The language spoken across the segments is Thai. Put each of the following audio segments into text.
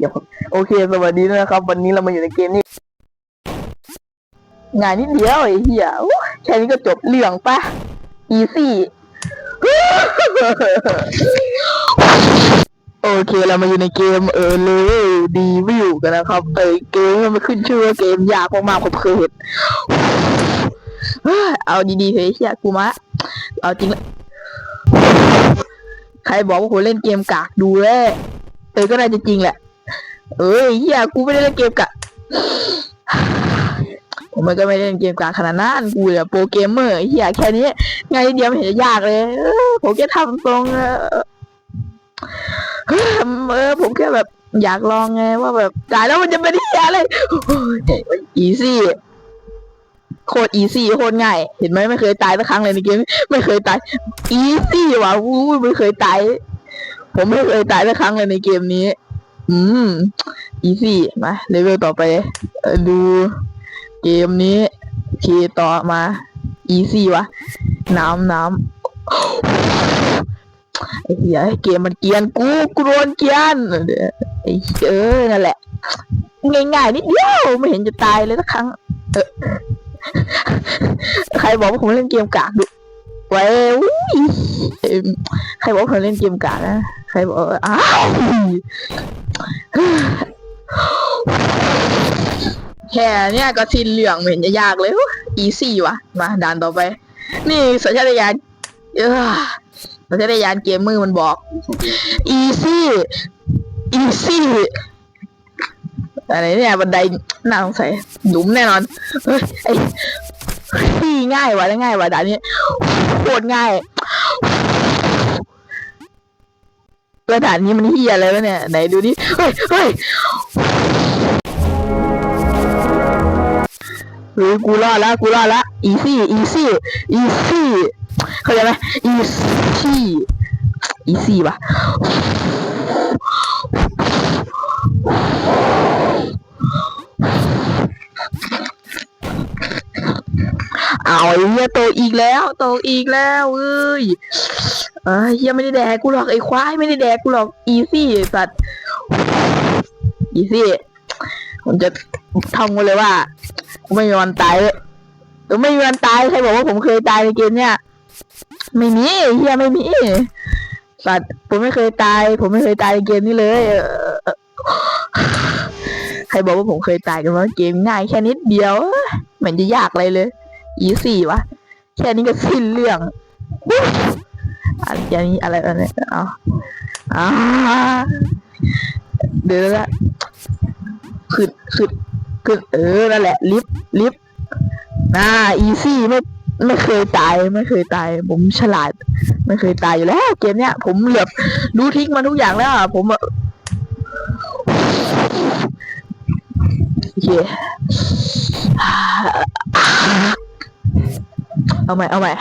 เดี๋ยวโอเค สวัสดีนะครับ วันนี้เรามาอยู่ในเกมนี้งานนิดเดียวไอ้เหี้ยแค่นี้ก็จบเรื่องปะอีซี่โอเคเรามาอยู่ในเกมเออเลเวลดีวิวกันนะครับเออเกมมันขึ้นชื่อว่าเกมยากมากๆผมเคยเห็นเอาดีๆเฮ้ยเฮียกูมาเอาจริงละใครบอกว่าผมเล่นเกมกากดูเลยเออก็น่าจะจริงแหละ เอ้ยเฮียกูไม่ได้เล่นเกมกะผมมันก็ไม่ได้เล่นเกมกากขนาดนั้นกูเนี่ยโปรเกมเมอร์เฮียแค่นี้งานเดียวไม่เห็นยากเลยผมแค่ทำตรงเออผมแค่แบบอยากลองไงว่าแบบจ่ายแล้วมันจะเป็นเฮียเลยอีซี่โคตรอีซี่โคตรง่าย เห็นไหมไม่เคยตายสักครั้งเลยในเกมไม่เคยตายอีซี่ว่ะอู้ไม่เคยตาย ผมไม่เคยตายสักครั้งเลยในเกมนี้ อืม อีซี่มาเลเวลต่อไป ดูเกมนี้โอเคต่อมา อีซี่วะ น้ำน้ำไอ้เหี้ยเกมมันเกียนกูกูโดนเกียนไอ้เออนั่นแหละ ง่ายๆนิดเดียวไม่เห็นจะตายเลยสักครั้งเออใครบอกว่าผมเล่นเกมกากดูไว้อุ้ยใครบอกว่าผมเล่นเกมกากนะ ใครบอกอ้าว แค่เนี้ยก็สิ้นเรื่องไม่เห็นจะยากเลยอีซี่วะมาด่านต่อไป นี่สัญชาตญาณเออสัญชาตญาณเกมมือมันบอกอีซี่อีซี่อะไรเนี่ยบันไดน่าสงสัยหลุมแน่นอนเฮ้ยไอ้ที่ง่ายวะแล้ง่ายวะด่านนี้โคตรง่าย ระดานนี้มันเฮียอะไรวะเนี่ย ไหนดูดิเฮ้ยเฮ้ยหรือกูรอดละกูรอดละอีซี่อีซี่อีซี่เข้าใจไหมอีซี่อีซี่ป่ะ ไอ้เหี้ยโตอีกแล้ว โตอีกแล้วเอ้ยเอ้ยเหี้ยไม่ได้แดกกูหรอกไอ้ควายไม่ได้แดกกูหรอกอีซี่สัตว์อีซี่ผมจะท่องไว้เลยว่าไม่มีวันตายเลยผมไม่มีวันตายใครบอกว่าผมเคยตายในเกมเนี้ยไม่มีเฮียไม่มีสัตว์ผมไม่เคยตาย ผมไม่เคยตายในเกมนี้เลยใครบอกว่าผมเคยตายกันว่าเกมง่ายแค่นิดเดียวเหมือนจะยากอะไรเลย อีสี่วะ แค่นี้ก็สิ้นเรื่องอันนี้อะไรอันนี้เอาอาเดี๋ยวละขึ้นขึ้นขึ้นเออ นั่นแหละ ลิฟต์ลิฟต์น่าอีซี่ไม่ไม่เคยตาย ไม่เคยตาย ผมฉลาด ไม่เคยตายอยู่แล้วเกมเนี้ย ผมเหลือบรู้ทริกมาทุกอย่างแล้วอะผมอะโอเค เอาใหม่เอาใหม่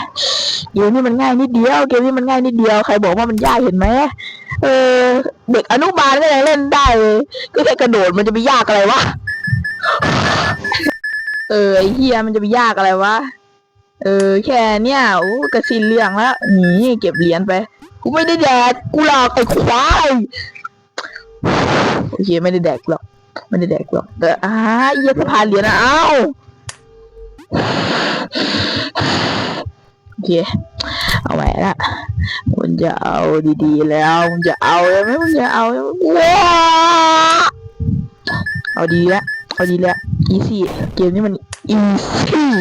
เกมนี้มันง่ายนิดเดียว เกมนี้มันง่ายนิดเดียว ใครบอกว่ามันยากเห็นไหมเออ เด็กอนุบาลก็ยังเล่นได้ ก็แค่กระโดดมันจะไปยากอะไรวะ เออเฮียมันจะไปยากอะไรวะ เออ แค่เนี้ยโอ้กระสินเรื่องแล้วนี่เก็บเหรียญไป กูไม่ได้แดก กูหลอกไอ้ควายโอเคไม่ได้แดกหรอก ไม่ได้แดกหรอกแต่อ่าเหี้ยสะพานเหรียญนะเอ้า อเคเอาไว้ละมันจะเอาดีๆแล้วมันจะเอาแล้วไหมมันจะเอาแล้วว้าเอาดีแล้วเอาดีแล้วอีซี่เกมนี้มันอีซี่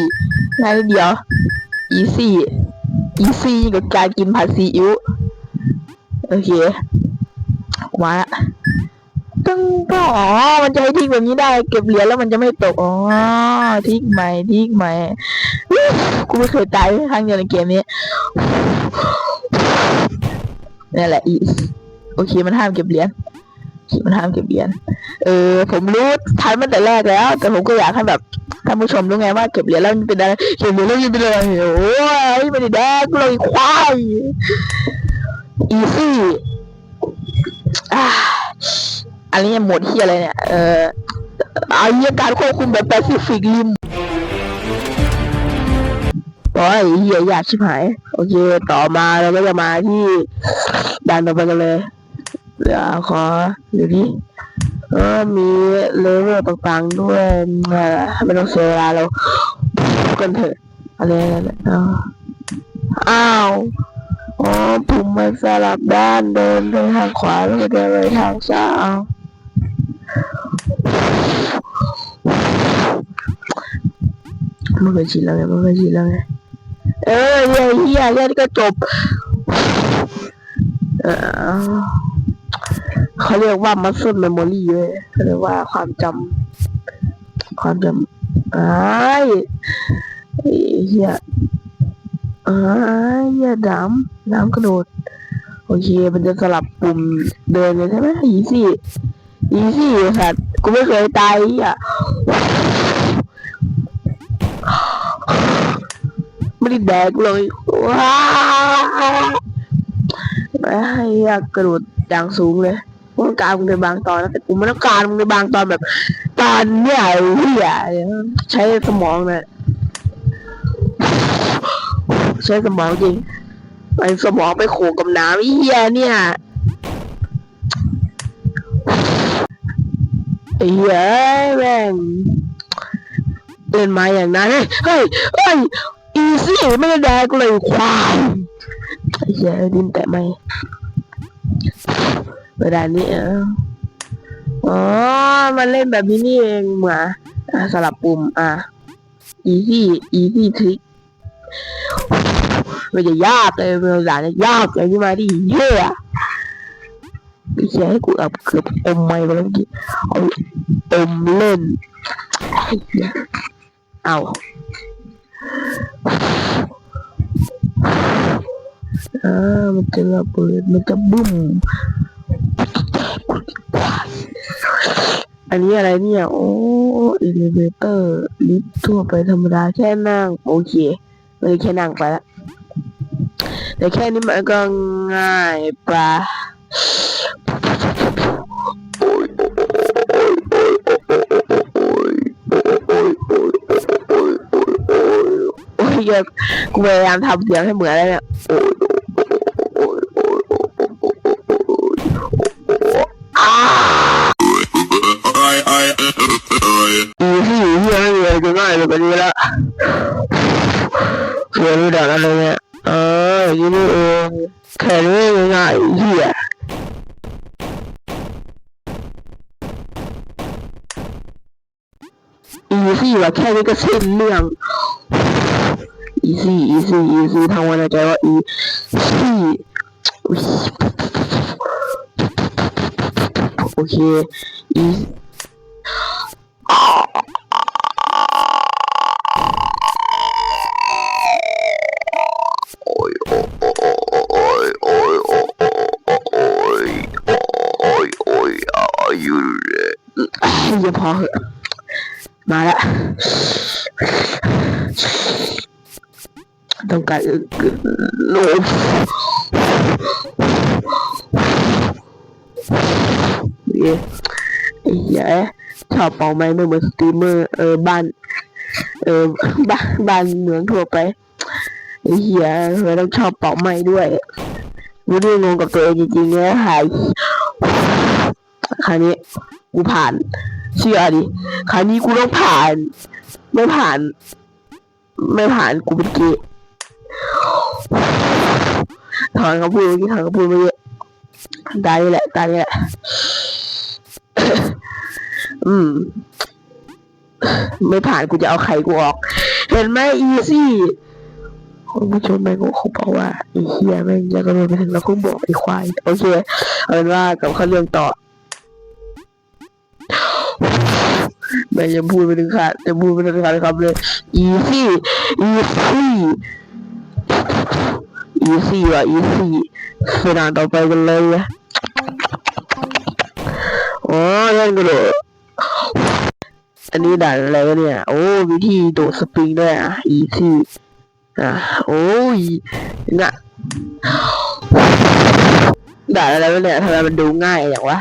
ง่ายเดียวอีซี่อีซี่กับการกินผัดซีอิ๊วโอเคมาละ ตึ้งก็อ๋อ มันจะให้ทิ้งแบบนี้ได้ เก็บเหรียญแล้วมันจะไม่ตก อ๋อ ทิ้งใหม่ทิ้งใหม่กูไม่เคยตายครั้งเดียวในเกมนี้นี่แหละอีโอเคมันห้ามเก็บเหรียญมันห้ามเก็บเหรียญเออ ผมรู้ทันมาแต่แรกแล้ว แต่ผมก็อยากให้แบบท่านผู้ชมรู้ไงว่าเก็บเหรียญแล้วมันเป็นอะไรเก็บเหรียญแล้วมันเป็นอะไรโอ้ยไม่ได้แดกเลยควายอีซี่อ่า อันนี้หมดที่อะไรเนี่ย เออเอาเรื่องการควบคุมแบบแปซิฟิกริมโอ้ยเหี้ยอยากชิบหาย โอเค ต่อมาเราก็จะมาที่ด่านต่อไปกันเลยเดี๋ยวขอดูดิเออมีเลเวลต่างๆด้วยเออไม่ต้องเสียเวลาเรากันเถอะอะไรนั่นน่ะอ้าวอ้าวอ๋อปุ่มมันสลับด้านเดินไปทางขวาแล้วก็เดินไปทางซ้าย มันเคยชินแล้วไงมันเคยชินแล้วไงเออเฮียเฮียเฮียนี่ก็จบเออเขาเรียกว่า muscle memory เลยเขาเรียกว่าความจำความจำอ้าไอ้เฮียอ้เฮียดำดำกระโดด โอเค มันจะสลับปุ่มเดินเลยใช่ไหมอีซี่อีซี่สัตว์ กูไม่เคยตายอะไม่ได้แดกเลยว้าวไอ้เหี้ยกระโดดอย่างสูงเลยต้องการมึงในบางตอนนะแต่กูไม่ต้องการมึงในบางตอนแบบตอนเนี่ยเหี้ยใช้สมองนะใช้สมองจริงไอ้สมองไปโขกกับน้ำเหี้ยเนี่ย ไอ้เหี้ยแม่งเล่นมาอย่างนั้นเฮ้ยเฮ้ยอีซี่ไม่ได้แดกเลยควายไอ้เหี้ยดินแตะไม่เวลานี้เอออ๋อ มันเล่นแบบนี้นี่เองหมาอะสลับปุ่ม อะ easy easy trick มันจะยากเลยเวลาเนี่ยยากเลยที่มาดิเหี้ ม่ใช่ให้กูอับเกือบอมไม่ไปแล้วเมื่อกี้เอาอมเล่นไอ้เอาอ่ามันจะระเบิดมันจะบึ้มอันนี้อะไรเนี่ย โอ้เอลิเวเตอร์ลิฟต์ทั่วไปธรรมดาแค่นั่ง โอเคเลยแค่นั่งไปละแต่แค่นี้มันก็ง่ายปะ เยกูพยายามทำเสียงให้เหมือนแล้วเนี่ยอ้า I, I, I, อีที่อยู่ที่ไม่มีอะไรจะง่ายเลยกว่านี้ละเรียนรู้ดักอะไรเนี่ยเออย่างนี้นี่เองแค่นี้ง่ายเหี้ยอีซี่ว่ะแค่นี้ก็เส้นเรื่อง อีซี่อีซี่อีซี่ทำวันใจว่าอีซี่โอเคอีอย่าพอเหอะมาละ ต้องการโน้มเย้อ้เหี้ยชอบเป่าไม้ไม่เหมือนสตรีมเมอร์เออบ้าน เออบ้านบ้านเมืองทั่วไปเหี้ยทำไมต้องชอบเป่าไม้ด้วยกูนี่งงกับตัวเองจริงๆเนี่ยหายคราวนี้กูผ่านเชื่อดิคราวนี้กูต้องผ่าน ไม่ผ่าน ไม่ผ่านกูเป็นเกย์ ถอนคำพูดเมื่อกี้ถอนคำพูดเมื่อกี้ตายนี่แหละตายนี่แหละ อืม ไม่ผ่านกูจะเอาไข่กูออก เห็นไหมอีซี่คุณผู้ชมแม่งก็คงบอกว่าไอ้เฮียแม่งจะกระโดดไปถึงแล้วก็บอกไอ้ควายโอเคเอาเป็นว่ากับข้าเรื่องต่อแม่ยังพูดไปถึงขาดจะพูดไปถึงขาดคำเลย easy easy easy ว่ะ easy ไปด่านต่อไปกันเลยนะอ๋อเล่นกระโดดอันนี้ด่านอะไรวะเนี่ย โอ้วิธีโดดสปริงด้วยอะ easy อะโอ้ยน่ะด่านอะไรวะเนี่ยทำไมมันดูง่ายอย่างวะ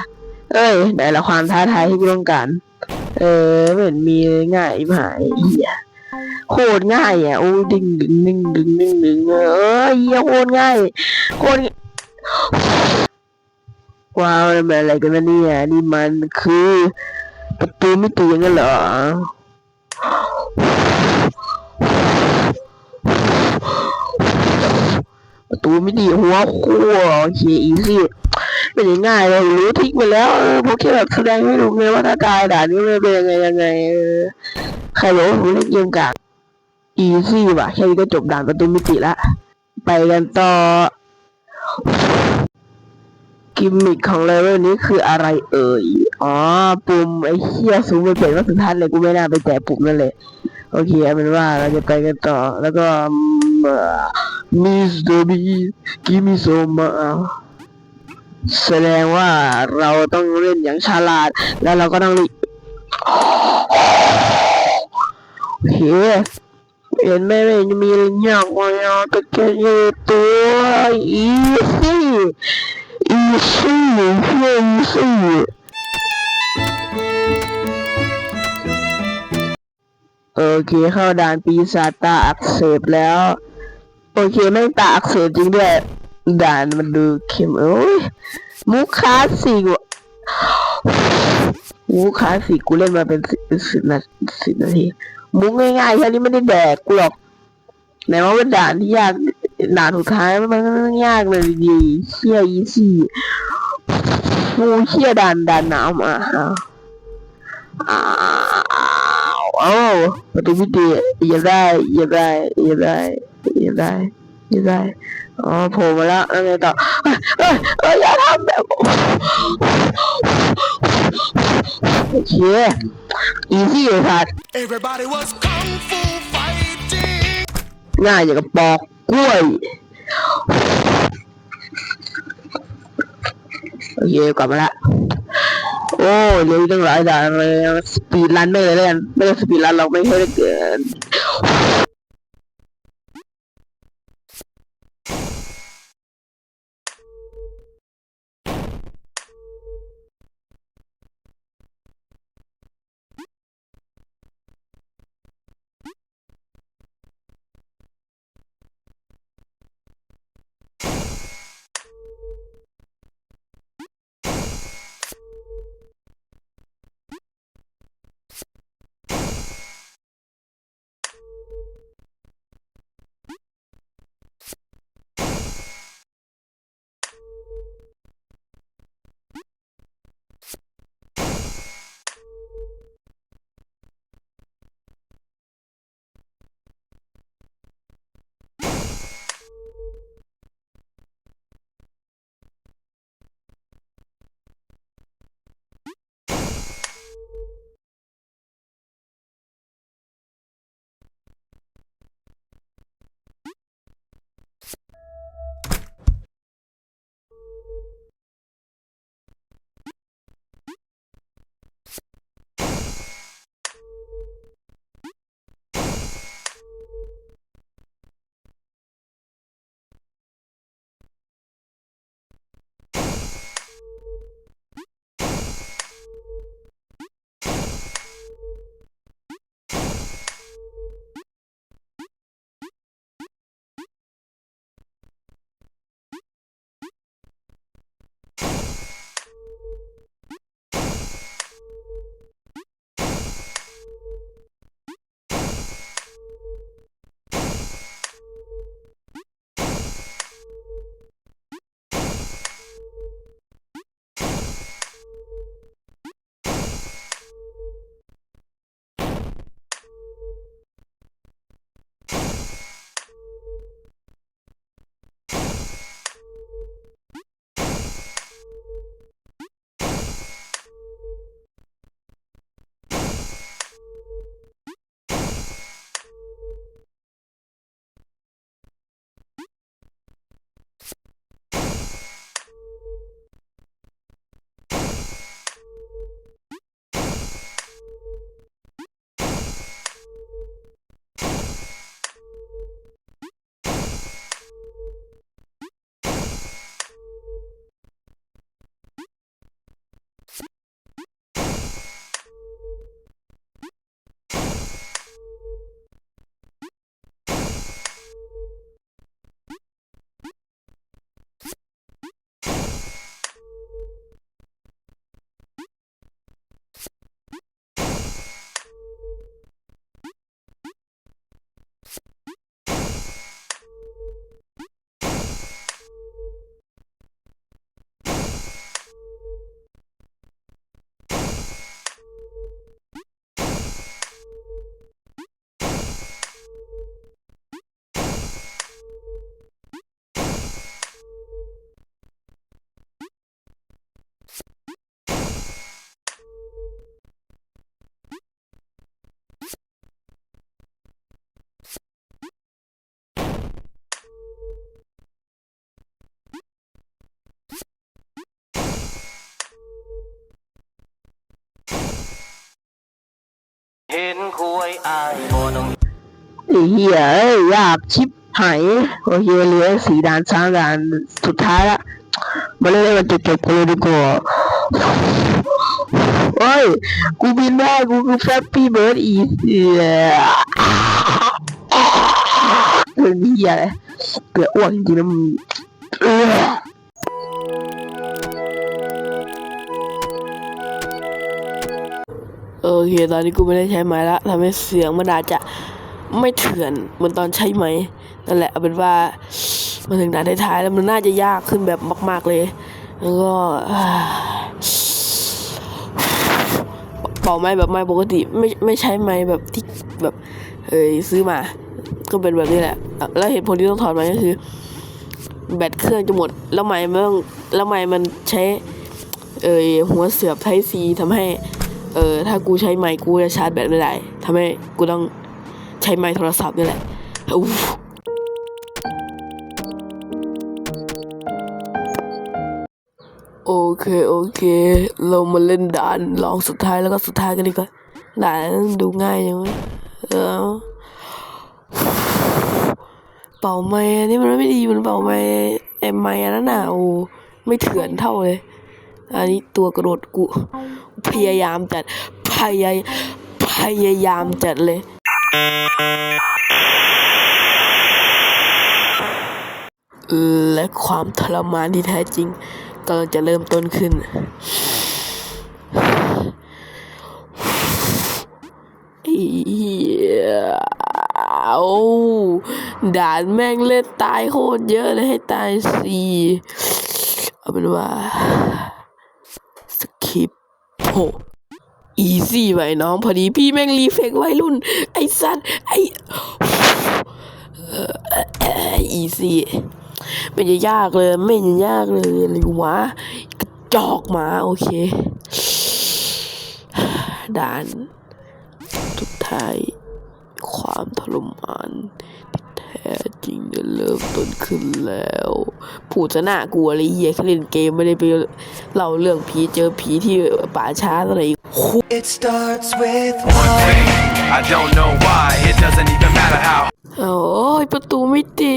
เอ้ยไหนละความท้าทายที่กูต้องการ เออไม่เห็นมีง่ายหายเหี้ย โคตรง่ายอะโอ้ดึงดึงดึงดึงดึงดึงเออเหี้ยโคตรง่ายโคตรว้าวมันอะไรกันนะเนี่ยนี่มันคือประตูไมิติอย่างนั้นเหรอประตูไมิติหัวขั้วโอเคอีซี่ไม่ได้ง่ายเลยรู้ทริกไปแล้วเออพวกแค่แบบแสดงให้รู้ไงว่าถ้าตายด่านนี้มันเป็นยังไงยังไงเออ ใครบอกว่าผมเล่นเกมกากอีซี่ว่ะแค่นี้ก็จบด่านประตูมิติละ ไปกันต่อ กิมมิคของเลเวลนี้คืออะไรเอ่ย อ๋อ ปุ่มไอ้เหี้ยสูงไปเป็นว่าสุดท้ายเลยกูไม่น่าไปแตะปุ่มนั่นเลยโอเคเอาเป็นว่าเราจะไปกันต่อ แล้วก็มิสเตอร์บีกิมิโซมาแสดงว่าเราต้องเล่นอย่างฉลาด แล้วเราก็ต้องรี โอเคเห็นไหมไม่เห็นจะมีอะไรยากกว่าเราต่แค่ยืดตัวอีซี่อีซี่เพื่ออีซี่โอเคเข้าด่านปีศาจตาอักเสบแล้ว โอเคไม่งตาอักเสบจริงด้วยด่านมันดูเข้มโอ้ยมุกคลาสสิกว่ะ กคลาสสิกกูเล่นมาเป็นสิบนาทีสิบนาที มุกง่ายๆแค่นี้ไม่ได้แดกกูหรอกไหนว่าเป็นด่านที่ยากด่านสุดท้ายมันก็ยากเลยดีเชี่ยอีซี่โอ้เชี่ยด่านด่านหนาวมาอ้าวอ้าวเอ้าประตูพิธีอย่าได้อย่าได้อย่าได้อย่าได้อย่าได้อ๋อโผล่มาแล้วแล้วไงต่อเอ้ยเอ้ยเอ้ยอย่าทำแบบ โอเคอีซี่เลยครับ Everybody was kung fu fighting. ง่ายอย่างกับปอกกล้วยโอเคกลับมาละโอ้ยเหลยตั้งหลายด่านเลยสปีดรันไม่เลยแล้วกันไม่ได้สปีดรันเราไม่เคยได้เกิน คุยอายบ่ต้องไอ้เหี้ยเอ้ยยากชิบหายโอเคเหลือสี่ด่านสามด่านสุดท้ายละมาเล่นให้มันจบๆกันเลยดีกว่าโอ้ยกูบินได้กูคือแฟปปี้เบิร์ดอีเสียเรื่องนี้อะไรเกือบอ้วกจริงๆนะมึง ออโอเคตอนนี้กูไม่ได้ใช้ไม้ละทำให้เสียงมันอาจจะไม่เถื่อนเหมือนตอนใช้ไม้นั่นแหละเอาเป็นว่ามาถึงด่านท้ายๆแล้วมันน่าจะยากขึ้นแบบมาก ๆเลย แล้วก็เป่าไม้แบบไม้ปกติไม่ไม่ใช้ไม้แบบที่แบบเอ้ยซื้อมา ก็เป็นแบบนี้แหละ แล้วเหตุผลที่ต้องถอดไม้ก็คือ แบตเครื่องจะหมด แล้วไม้มันต้อแล้วไม้มันใช้ เอ่ยหัวเสียบไทซีทำให้ เออถ้ากูใช้ไมค์กูจะชาร์จแบตไม่ได้ทำให้กูต้องใช้ไมค์โทรศัพท์นี่แหละอู้โอเคโอเค เรามาเล่นด่านลองสุดท้ายแล้วก็สุดท้ายกันดีกว่าด่านดูง่ายยังไงเออเป่าไม้อันนี่มันไม่ดีมันเป่าไม้ไอ้ไม้อันนั้นน่ะโอ้ไม่เถื่อนเท่าเลย อันนี้ตัวกระโดดกู พยายามจัด พยายพยายามจัดเลย และความทรมานที่แท้จริงกำลังจะเริ่มต้นขึ้นอีโอ้ด่านแม่งเล่นตายโคตรเยอะเลยให้ตายสี่เอาเป็นว่า หอีซี่ไว้น้องพอดีพี่แม่งรีเฟกวัยรุ่น ไอ้สัตว์ไอ้อีซี่ไม่จะยากเลยไม่จะยากเลยอะไรวะกระจอกหมา โอเคด่านสุดท้ายความทรมาน จริงจะเริ่มต้นขึ้นแล้วผู้ชนะกลัวเลยเหี้ยแค่เล่นเกมไม่ได้ไปเล่าเรื่องผีเจอผีที่ป่าช้าอะไร It starts with One thing, I don't know why, it doesn't even matter how โอ้ยประตูไม่ตี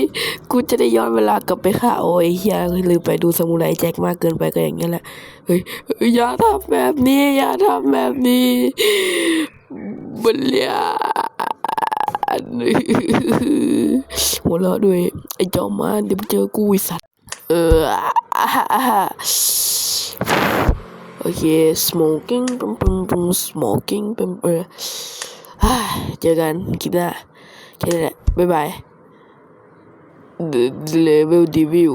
กูจะได้ย้อนเวลากลับไปค่ะโอ้ยเฮียลืมไปดูสมุไรแจ็คมากเกินไปก็อย่างเงี้ยแหละเฮ้ยเฮ้ยอย่าทำแบบนี้อย่าทำแบบนี้บัลเลี ยนหัวเราะด้วย ไอ้จอมมานเดี๋ยวเจอกูไอ้สัตว์ เออโอเค smoking ปุ่มปุ่มปุ่ม smoking ปุ่มเออเจอกันคลิปหน้าแค่นี้แหละ บ๊ายบาย The Level Devil